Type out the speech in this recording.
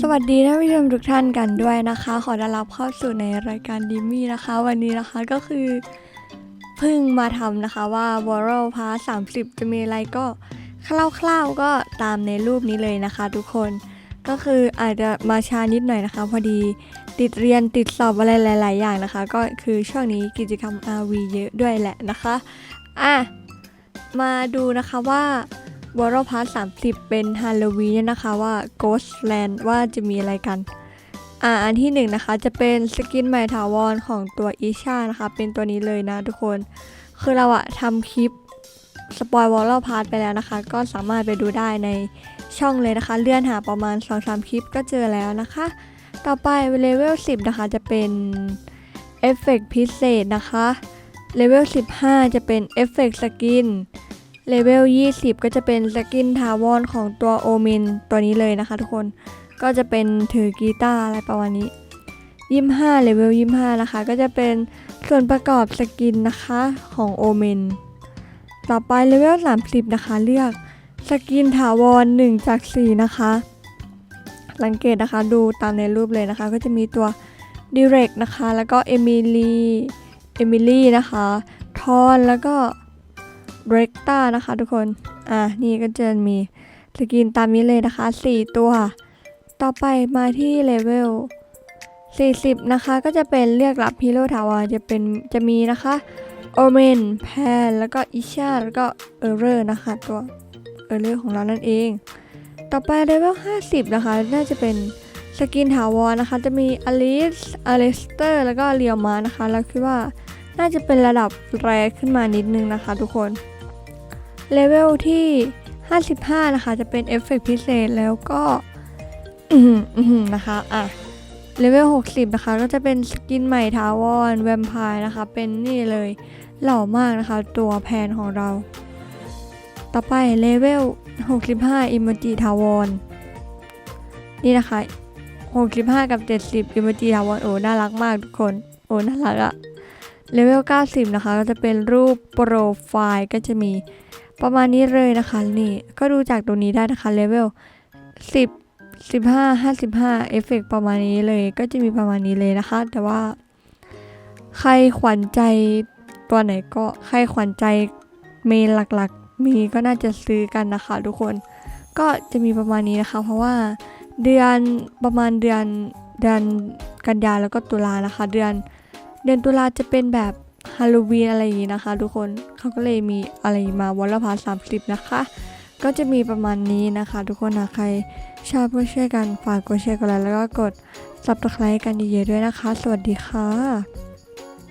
สวัสดีท่านผู้ชมทุกท่านกันด้วยนะคะ ขอต้อนรับเข้าสู่ในรายการดิมมี่นะคะ วันนี้นะคะก็คือเพิ่งมาทำนะคะว่า w o r l d p a s 30จะมีอะไรก็คร่าวๆก็ตามในรูปนี้เลยนะคะ ทุกคนก็คืออาจจะมาช้านิดหน่อยนะคะ พอดีติดเรียนติดสอบอะไรหลาย ๆ อย่างนะคะ ก็คือช่วงนี้กิจกรรม RV เยอะด้วยแหละนะคะอะมาดูนะคะว่า วอร์พาร์ท30เป็นฮาโลวีนนะคะว่า Ghostland ว่าจะมีอะไรกัน อ่าอันที่หนึ่งนะคะจะเป็นสกินใหม่ถาวรของตัวอีชานะคะ เป็นตัวนี้เลยนะทุกคน คือเราอะทำคลิปสปอยวอลพาร์ทไปแล้วนะคะ ก็สามารถไปดูได้ในช่องเลยนะคะ เลื่อนหาประมาณ 2-3 คลิปก็เจอแล้วนะคะ ต่อไปเลเวล10 นะคะจะเป็นเอฟเฟกพิเศษนะคะเลเวล15 จะเป็นเอฟเฟกสกิน เลเวล 20 ก็จะเป็นสกินทาวอนของตัวโอเมนตัวนี้เลยนะคะทุกคนก็จะเป็นถือกีตาร์อะไรประมาณนี้ 25เลเวล 25 นะคะ ก็จะเป็นส่วนประกอบสกินนะคะของโอเมนต่อไปเลเวล 30 นะคะ เลือกสกินถาวร1จาก 4 นะคะ สังเกตนะคะดูตามในรูปเลยนะคะ ก็จะมีตัว Direct นะคะ แล้วก็เอมิลีเอมิลี่นะคะ ทอนแล้วก็ เรกตานะคะทุกคน อะนี่ก็จะมีสกินตามนี้เลยนะคะ 4 ตัว ต่อไปมาที่เลเวล 40 นะคะ ก็จะเป็นเรียกรับฮีโร่ถาวรจะเป็นจะมีนะคะโอเมนแพนแล้วก็อิชาแล้วก็เออร์เรอร์นะคะตัวเออร์เรอร์ของเรานั่นเอง ต่อไปเลเวล 50 นะคะ น่าจะเป็นสกินถาวรนะคะ จะมีอลิสอเลสเตอร์แล้วก็เรียวมานะคะแล้วคิดว่าน่าจะเป็นระดับแรขึ้นมานิดนึงนะคะทุกคน เลเวลที่ 55 นะคะ จะเป็นเอฟเฟกต์พิเศษแล้วก็อือหืออือหือนะคะอะเลเวล 60 นะคะ ก็จะเป็นสกินใหม่ทาวอนแวมไพร์นะคะ เป็นนี่เลยหล่อมากนะคะ ตัวแพนของเรา ต่อไปเลเวล 65 อิมจิทาวอนนี่นะคะ 65 กับ 70 อิมจิทาวอนโอ้น่ารักมากทุกคน โอ้น่ารักอะเลเวล 90 นะคะ ก็จะเป็นรูปโปรไฟล์ก็จะมี ประมาณนี้เลยนะคะนี่ก็ดูจากตรงนี้ได้นะคะเลเวล10 15 55เอฟเฟกประมาณนี้เลยก็จะมีประมาณนี้เลยนะคะ แต่ว่า ใครขวัญใจตัวไหนก็ใครขวัญใจเมนหลักๆ มีก็น่าจะซื้อกันนะคะ ทุกคนก็จะมีประมาณนี้นะคะ เพราะว่าเดือนประมาณเดือนเดือนกันยาแล้วก็ตุลานะคะ เดือนเดือนตุลาจะเป็นแบบ ฮาโลวีนอะไรอย่างนี้นะคะ ทุกคนเขาก็เลยมีอะไรมาวอลพาสามสิบนะคะ ก็จะมีประมาณนี้นะคะ ทุกคนนะใครชอบก็ช่วยกันฝากกดแชร์กันแล้วก็กด subscribe กันเยอะๆด้วยนะคะ สวัสดีค่ะ